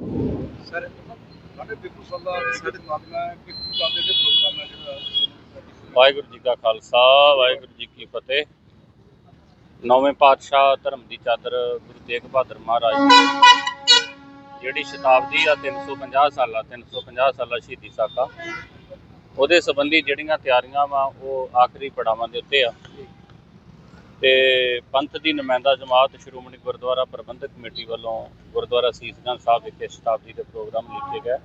Sir, ਸਾਡੇ ਬਿਲਕੁਲ ਸਦਾ ਸਾਡੇ ਮਾਮਲਾ ਹੈ ਕਿ ਕੀ ਕਰਦੇ ਦੇ ਪ੍ਰੋਗਰਾਮ ਹੈ ਜਿਹੜਾ ਵਾਹਿਗੁਰੂ ਜੀ ਕਾ ਖਾਲਸਾ, ਵਾਹਿਗੁਰੂ ਜੀ ਕੀ ਫਤਿਹ। ਨੌਵੇਂ ਪਾਤਸ਼ਾਹ ਧਰਮ ਦੀ ਚਾਦਰ ਗੁਰੂ ਤੇਗ ਬਹਾਦਰ ਮਹਾਰਾਜ ਜਿਹੜੀ ਸ਼ਤਾਬਦੀ ਆ 350 ਸਾਲਾ 350 ਸਾਲਾ ਸ਼ਹੀਦੀ ਸਾਕਾ ਉਹਦੇ ਸੰਬੰਧੀ ਜਿਹੜੀਆਂ ਤਿਆਰੀਆਂ ਵਾ, ਉਹ ਆਖਰੀ ਪੜਾਵਾਂ ਦੇ ਉੱਤੇ ਆ। ਤੇ ਪੰਥ ਦੀ ਨੁਮਾਇੰਦਾ ਜਮਾਤ ਸ਼੍ਰੋਮਣੀ ਗੁਰਦੁਆਰਾ ਪ੍ਰਬੰਧਕ ਕਮੇਟੀ ਵੱਲੋਂ ਗੁਰਦੁਆਰਾ ਸੀਸਗੰਜ ਸਾਹਿਬ ਵਿਖੇ ਸ਼ਤਾਬਦੀ ਦੇ ਪ੍ਰੋਗਰਾਮ ਲਿਖੇ ਗਏ।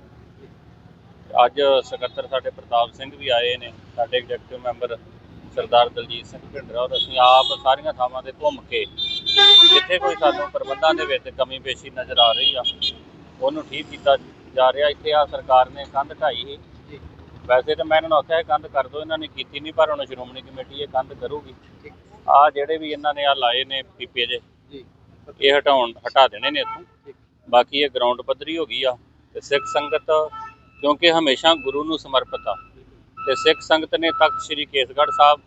ਅੱਜ ਸਕੱਤਰ ਸਾਡੇ ਪ੍ਰਤਾਪ ਸਿੰਘ ਵੀ ਆਏ ਨੇ, ਸਾਡੇ ਐਗਜ਼ੈਕਟਿਵ ਮੈਂਬਰ ਸਰਦਾਰ ਦਲਜੀਤ ਸਿੰਘ ਭਿੰਡਰਾ, ਔਰ ਅਸੀਂ ਆਪ ਸਾਰੀਆਂ ਥਾਵਾਂ ਤੇ ਘੁੰਮ ਕੇ ਜਿੱਥੇ ਕੋਈ ਸਾਨੂੰ ਪ੍ਰਬੰਧਾਂ ਦੇ ਵਿੱਚ ਕਮੀ ਪੇਸ਼ੀ ਨਜ਼ਰ ਆ ਰਹੀ ਆ, ਉਹਨੂੰ ਠੀਕ ਕੀਤਾ ਜਾ ਰਿਹਾ। ਇੱਥੇ ਆ ਸਰਕਾਰ ਨੇ ਕੰਧ ਢਾਈ ਸੀ। ਵੈਸੇ ਤਾਂ ਮੈਂ ਇਹਨਾਂ ਨੂੰ ਆਖਿਆ, ਇਹ ਕੰਧ ਕਰ ਦਿਓ ਇਹਨਾਂ ਨੇ ਕੀਤੀ ਨਹੀਂ, ਪਰ ਹੁਣ ਸ਼੍ਰੋਮਣੀ ਕਮੇਟੀ ਇਹ ਕੰਧ ਕਰੂਗੀ। ਆ ਜਿਹੜੇ ਵੀ ਇਹਨਾਂ ਨੇ ਆ ਲਾਏ ਨੇ ਪੀਪੇ ਜੇ ਜੀ। ਇਹ ਹਟਾਉਣ ਹਟਾ ਦੇਣੇ ਨੇ ਇੱਥੋਂ। ਬਾਕੀ ਇਹ ਗਰਾਊਂਡ ਪੱਧਰੀ ਹੋ ਗਈ ਆ ਤੇ ਸਿੱਖ ਸੰਗਤ ਕਿਉਂਕਿ ਹਮੇਸ਼ਾ ਗੁਰੂ ਨੂੰ ਸਮਰਪਿਤ ਆ। ਤੇ ਸਿੱਖ ਸੰਗਤ ਨੇ ਤਖਤ ਸ੍ਰੀ ਕੇਸਗੜ੍ਹ ਸਾਹਿਬ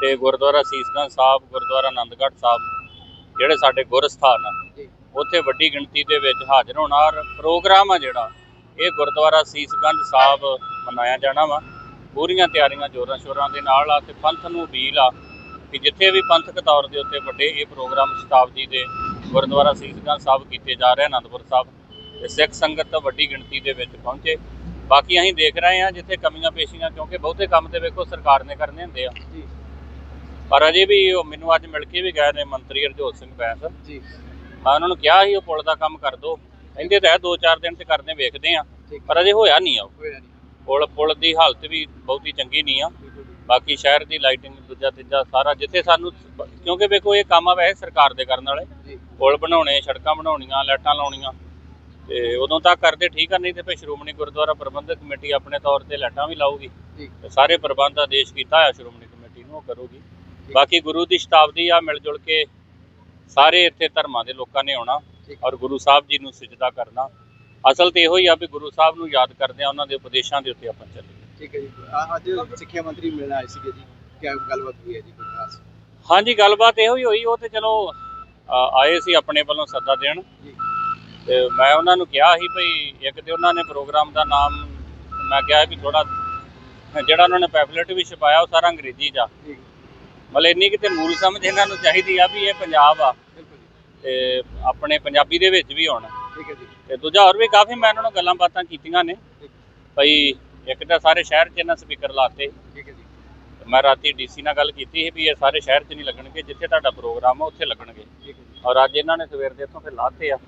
ਤੇ ਗੁਰਦੁਆਰਾ ਸੀਸਗੰਜ ਸਾਹਿਬ ਗੁਰਦੁਆਰਾ ਆਨੰਦਗੜ੍ਹ ਸਾਹਿਬ ਜਿਹੜੇ ਸਾਡੇ ਗੁਰ ਸਥਾਨ ਆ ਉੱਥੇ ਵੱਡੀ ਗਿਣਤੀ ਦੇ ਵਿੱਚ ਹਾਜ਼ਰ ਹੋਣਾ। ਔਰ ਪ੍ਰੋਗਰਾਮ ਆ ਜਿਹੜਾ ਇਹ ਗੁਰਦੁਆਰਾ ਸੀਸਗੰਜ ਸਾਹਿਬ ਮਨਾਇਆ ਜਾਣਾ ਵਾ। ਪੂਰੀਆਂ ਤਿਆਰੀਆਂ ਜੋਰਾਂ ਸ਼ੋਰਾਂ ਦੇ ਨਾਲ ਆ ਤੇ ਪੰਥ ਨੂੰ ਅਪੀਲ ਆ ਕਿ ਜਿੱਥੇ ਵੀ ਪੰਥਕ ਤੌਰ ਦੇ ਉੱਤੇ ਵੱਡੇ ਇਹ ਪ੍ਰੋਗਰਾਮ ਸ਼ਤਾਬਦੀ ਦੇ ਗੁਰਦੁਆਰਾ ਸੀਸਗੰਜ ਸਾਹਿਬ ਕੀਤੇ ਜਾ ਰਹੇ ਅਨੰਦਪੁਰ ਸਾਹਿਬ ਤੇ ਸਿੱਖ ਸੰਗਤ ਵੱਡੀ ਗਿਣਤੀ ਦੇ ਵਿੱਚ ਪਹੁੰਚੇ। ਬਾਕੀ ਅਸੀਂ ਦੇਖ ਰਹੇ ਹਾਂ ਜਿੱਥੇ ਕਮੀਆਂ ਪੇਸ਼ੀਆਂ ਕਿਉਂਕਿ ਬਹੁਤੇ ਕੰਮ ਤੇ ਵੇਖੋ ਸਰਕਾਰ ਨੇ ਕਰਨੇ ਹੁੰਦੇ ਆ। ਪਰ ਅਜੇ ਵੀ ਉਹ ਮੈਨੂੰ ਅੱਜ ਮਿਲ ਕੇ ਵੀ ਗਏ ਨੇ ਮੰਤਰੀ ਹਰਜੋਤ ਸਿੰਘ ਬੈਂਸ। ਜੀ। ਮੈਂ ਉਹਨਾਂ ਨੂੰ ਕਿਹਾ ਸੀ ਉਹ ਪੁਲ ਦਾ ਕੰਮ ਕਰ ਦੋ। ਕਹਿੰਦੇ ਤਾਂ ਹੈ ਦੋ ਚਾਰ ਦਿਨ ਤੇ ਕਰਦੇ ਵੇਖਦੇ ਆ ਪਰ ਅਜੇ ਹੋਇਆ ਨਹੀਂ ਆ ਪੁਲ ਪੁਲ ਦੀ ਹਾਲਤ ਵੀ ਬਹੁਤੀ ਚੰਗੀ ਨਹੀਂ ਆ। ਬਾਕੀ ਸ਼ਹਿਰ ਦੀ ਲਾਈਟਿੰਗ ਦੂਜਾ ਤੀਜਾ ਸਾਰਾ ਜਿੱਥੇ ਸਾਨੂੰ ਕਿਉਂਕਿ ਵੇਖੋ ਇਹ ਕੰਮ ਆ ਵੈਸੇ ਸਰਕਾਰ ਦੇ ਕਰਨ ਵਾਲੇ। ਪੁਲ ਬਣਾਉਣੇ ਸੜਕਾਂ ਬਣਾਉਣੀਆਂ ਲਾਈਟਾਂ ਲਾਉਣੀਆਂ। ਤੇ ਉਦੋਂ ਤੱਕ ਕਰਦੇ ਠੀਕ ਆ ਨਹੀਂ ਤੇ ਫਿਰ ਸ਼੍ਰੋਮਣੀ ਗੁਰਦੁਆਰਾ ਪ੍ਰਬੰਧਕ ਕਮੇਟੀ ਆਪਣੇ ਤੌਰ ਤੇ ਲਾਈਟਾਂ ਵੀ ਲਾਊਗੀ। ਤੇ ਸਾਰੇ ਪ੍ਰਬੰਧ ਆਦੇਸ਼ ਕੀਤਾ ਆ ਸ਼੍ਰੋਮਣੀ ਕਮੇਟੀ ਨੂੰ ਕਰੂਗੀ। ਬਾਕੀ ਗੁਰੂ ਦੀ ਸ਼ਤਾਬਦੀ ਆ ਮਿਲ ਜੁਲ ਕੇ ਸਾਰੇ ਇੱਥੇ ਧਰਮਾਂ ਦੇ ਲੋਕਾਂ ਨੇ ਆਉਣਾ। ਔਰ ਗੁਰੂ ਸਾਹਿਬ ਜੀ ਨੂੰ ਸਜਦਾ ਕਰਨਾ। ਅਸਲ ਤੇ ਇਹੋ ਹੀ ਆ ਵੀ ਗੁਰੂ ਸਾਹਿਬ ਨੂੰ ਯਾਦ ਕਰਦੇ ਆ ਉਹਨਾਂ ਦੇ ਉਪਦੇਸ਼ਾਂ ਦੇ ਉੱਤੇ ਆਪਾਂ ਚੱਲੀਏ। ਠੀਕ ਹੈ ਜੀ। ਆ- ਅੱਜ ਸਿੱਖਿਆ ਮੰਤਰੀ ਮਿਲਣ ਆਏ ਸੀਗੇ ਜੀ। ਕਿਆ ਗੱਲਬਾਤ ਹੋਈ ਹੈ ਜੀ ਕੋਈ ਖਾਸ? ਹਾਂਜੀ ਗੱਲਬਾਤ ਇਹੋ ਹੀ ਹੋਈ। ਉਹ ਤੇ ਚਲੋ ਅ, ਆਏ ਸੀ ਆਪਣੇ ਵੱਲੋਂ ਸੱਦਾ ਦੇਣ। ਜੀ। ਤੇ ਮੈਂ ਉਹਨਾਂ ਨੂੰ ਕਿਹਾ ਸੀ ਭਈ ਇੱਕ ਤੇ ਉਹਨਾਂ ਨੇ ਪ੍ਰੋਗਰਾਮ ਦਾ ਨਾਮ ਮੈਂ ਕਿਹਾ ਵੀ ਥੋੜਾ ਜਿਹੜਾ ਉਹਨਾਂ ਨੇ ਪੈਫਲੇਟ ਵੀ ਛਪਾਇਆ ਉਹ ਸਾਰਾ ਅੰਗਰੇਜ਼ੀ ਆ ਠੀਕ ਮਤਲਬ ਇੰਨੀ ਕਿਤੇ ਮੂਲ ਸਮਝ ਇਹਨਾਂ ਨੂੰ ਚਾਹੀਦੀ ਆ ਵੀ ਇਹ ਪੰਜਾਬ ਆ। ਬਿਲਕੁਲ ਜੀ। ਤੇ ਆਪਣੇ ਪੰਜਾਬੀ ਦੇ ਵਿੱਚ ਵੀ ਹੋਣ। ਠੀਕ ਹੈ ਜੀ। ਤੇ ਦੂਜਾ ਹੋਰ ਵੀ ਕਾਫੀ ਮੈਂ ਉਹਨਾਂ ਨਾਲ ਗੱਲਾਂ ਬਾਤਾਂ ਕੀਤੀਆਂ ਨੇ। ਠੀਕ। ਭਈ ਇੱਕ ਤਾਂ ਸਾਰੇ ਸ਼ਹਿਰ 'ਚ ਇਹਨਾਂ ਸਪੀਕਰ ਲਾਤੇ। ਠੀਕ ਹੈ ਜੀ। ਮੈਂ ਰਾਤੀ ਡੀਸੀ ਨਾਲ ਗੱਲ ਕੀਤੀ ਸੀ ਵੀ ਇਹ ਸਾਰੇ ਸ਼ਹਿਰ 'ਚ ਨਹੀਂ ਲੱਗਣਗੇ ਜਿੱਥੇ ਤੁਹਾਡਾ ਪ੍ਰੋਗਰਾਮ ਆ ਉੱਥੇ ਲੱਗਣਗੇ। ਔਰ ਅੱਜ ਇਹਨਾਂ ਨੇ ਸਵੇਰ ਦੇ ਇੱਥੋਂ ਫਿਰ ਲਾਤੇ ਆ।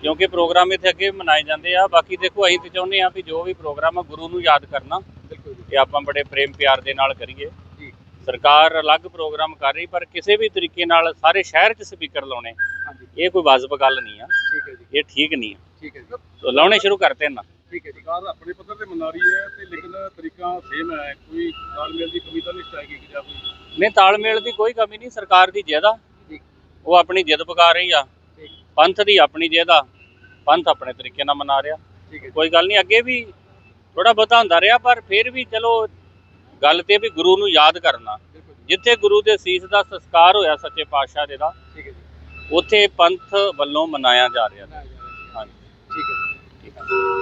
ਕਿਉਂਕਿ ਪ੍ਰੋਗਰਾਮ ਇੱਥੇ ਅੱਗੇ ਮਨਾਏ ਜਾਂਦੇ ਆ। ਬਾਕੀ ਦੇਖੋ ਅਸੀਂ ਤੇ ਚਾਹੁੰਦੇ ਆ ਵੀ ਜੋ ਵੀ ਪ੍ਰੋਗਰਾਮ ਆ ਗੁਰੂ ਨੂੰ ਯਾਦ ਕਰਨਾ ਇਹ ਆਪਾਂ ਬੜੇ ਪ੍ਰੇਮ ਪਿਆਰ ਦੇ ਨਾਲ ਕਰੀਏ। ਸਰਕਾਰ ਅਲੱਗ ਪ੍ਰੋਗਰਾਮ ਕਰ ਰਹੀ ਪਰ ਕਿਸੇ ਵੀ ਤਰੀਕੇ ਨਾਲ ਸਾਰੇ ਸ਼ਹਿਰ 'ਚ ਸਪੀਕਰ ਲਾਉਣੇ ਇਹ ਕੋਈ ਵਾਜਬ ਗੱਲ ਨਹੀਂ ਆ। ਠੀਕ ਹੈ ਜੀ। ਇਹ ਠੀਕ ਨਹੀਂ ਆ। ਠੀਕ ਹੈ ਜੀ। ਲਾਉਣੇ ਸ਼ੁਰੂ ਕਰਤੇ ਨਾ ਠੀਕ ਹੈ ਜੀ ਕਾਰ ਆਪਣੇ ਪੱਧਰ ਤੇ ਮਨਾ ਰਹੀ ਹੈ ਤੇ ਲੇਕਿਨ ਤਰੀਕਾ ਸੇਮ ਹੈ। ਕੋਈ ਤਾਲਮੇਲ ਦੀ ਕਮੀ ਤਾਂ ਨਹੀਂ ਚਾਹੀਦੀ ਕਿ ਜਾਂ ਕੋਈ ਨਹੀਂ ਤਾਲਮੇਲ ਦੀ ਕੋਈ ਕਮੀ ਨਹੀਂ ਸਰਕਾਰ ਦੀ ਠੀਕ। ਉਹ ਆਪਣੀ ਜਿੱਦ ਪਕਾ ਰਹੀ ਆ। ਪੰਥ ਦੀ ਆਪਣੀ ਜਿੱਦ ਪੰਥ ਆਪਣੇ ਤਰੀਕੇ ਨਾਲ ਮਨਾ ਰਿਹਾ। ਕੋਈ ਗੱਲ ਨਹੀਂ ਅੱਗੇ ਵੀ ਥੋੜਾ ਬਹੁਤਾ ਹੁੰਦਾ ਰਿਹਾ ਪਰ ਫਿਰ ਵੀ ਚਲੋ ਗੱਲ ਤੇ ਵੀ ਗੁਰੂ ਨੂੰ ਯਾਦ ਕਰਨਾ। ਜਿੱਥੇ ਗੁਰੂ ਦੇ ਸੀਸ ਦਾ ਸੰਸਕਾਰ ਹੋਇਆ ਸੱਚੇ ਪਾਤਸ਼ਾਹ ਦੇ ਦਾ ਠੀਕ ਹੈ ਜੀ। ਉੱਥੇ ਪੰਥ ਵੱਲੋਂ ਮਨਾਇਆ ਜਾ ਰਿਹਾ। ਹਾਂਜੀ। ਠੀਕ ਹੈ ਜੀ। ਠੀਕ ਹੈ